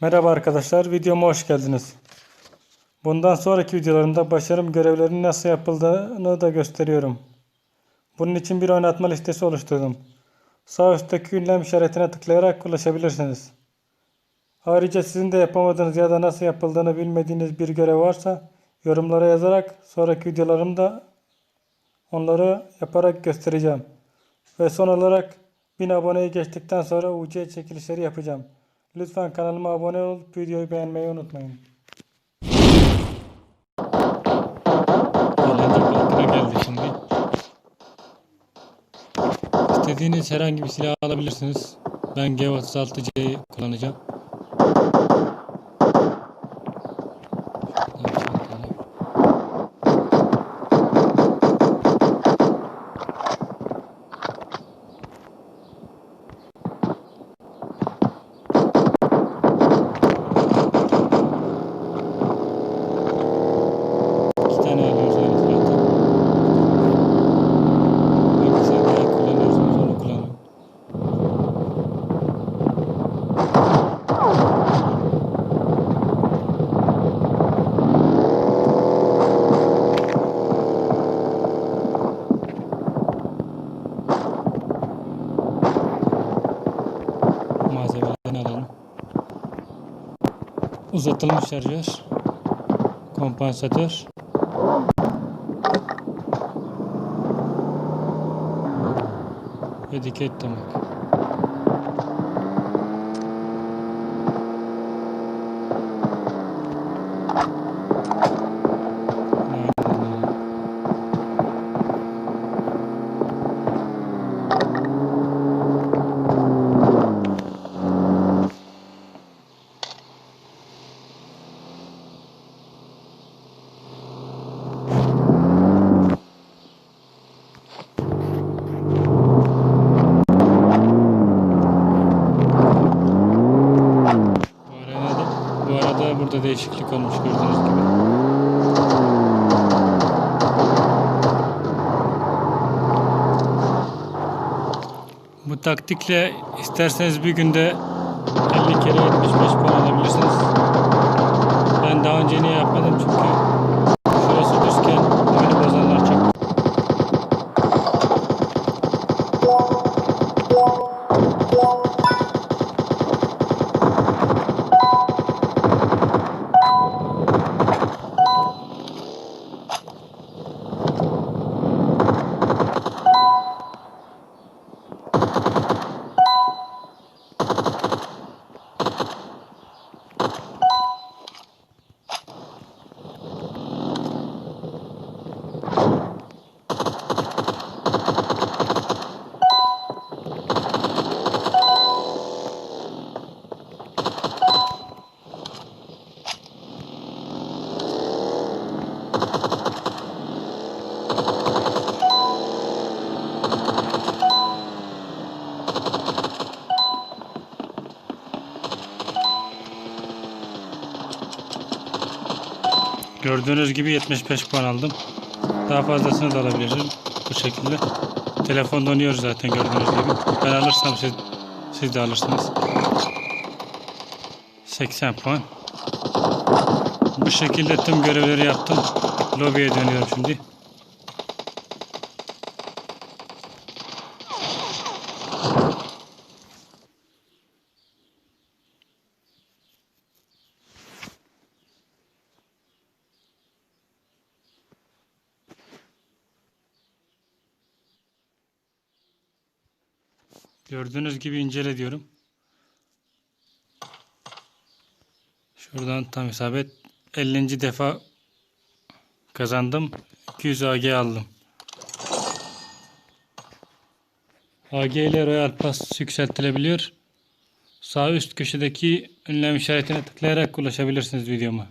Merhaba arkadaşlar, videoma hoş geldiniz. Bundan sonraki videolarımda başarım görevlerinin nasıl yapıldığını da gösteriyorum. Bunun için bir oynatma listesi oluşturdum. Sağ üstteki ünlem işaretine tıklayarak ulaşabilirsiniz. Ayrıca sizin de yapamadığınız ya da nasıl yapıldığını bilmediğiniz bir görev varsa yorumlara yazarak sonraki videolarımda onları yaparak göstereceğim. Ve son olarak 1000 aboneyi geçtikten sonra UC çekilişleri yapacağım. Lütfen kanalıma abone olup videoyu beğenmeyi unutmayın. Geldi şimdi. İstediğiniz herhangi bir silah alabilirsiniz. Ben G36C'yi kullanacağım. Malzemelerini alalım. Uzatılmış şarjör. Kompansatör. Ve dikey tutamak. Aynen öyle. Bu arada, bu arada burada değişiklik olmuş gördüğünüz gibi. Bu taktikle isterseniz bir günde 50 kere 75 puan alabilirsiniz. Ben daha önce niye yapmadım çünkü Gördüğünüz gibi 75 puan aldım. Daha fazlasını da alabilirim bu şekilde. Telefon donuyor zaten gördüğünüz gibi. Ben alırsam siz, siz de alırsınız. 80 puan. Bu şekilde tüm görevleri yaptım. Lobiye dönüyorum şimdi. Gördüğünüz gibi incele diyorum. Şuradan tam isabet 50. defa kazandım. 200 AG aldım. AG ile Royal Pass yükseltilebiliyor. Sağ üst köşedeki ünlem işaretine tıklayarak ulaşabilirsiniz videoma.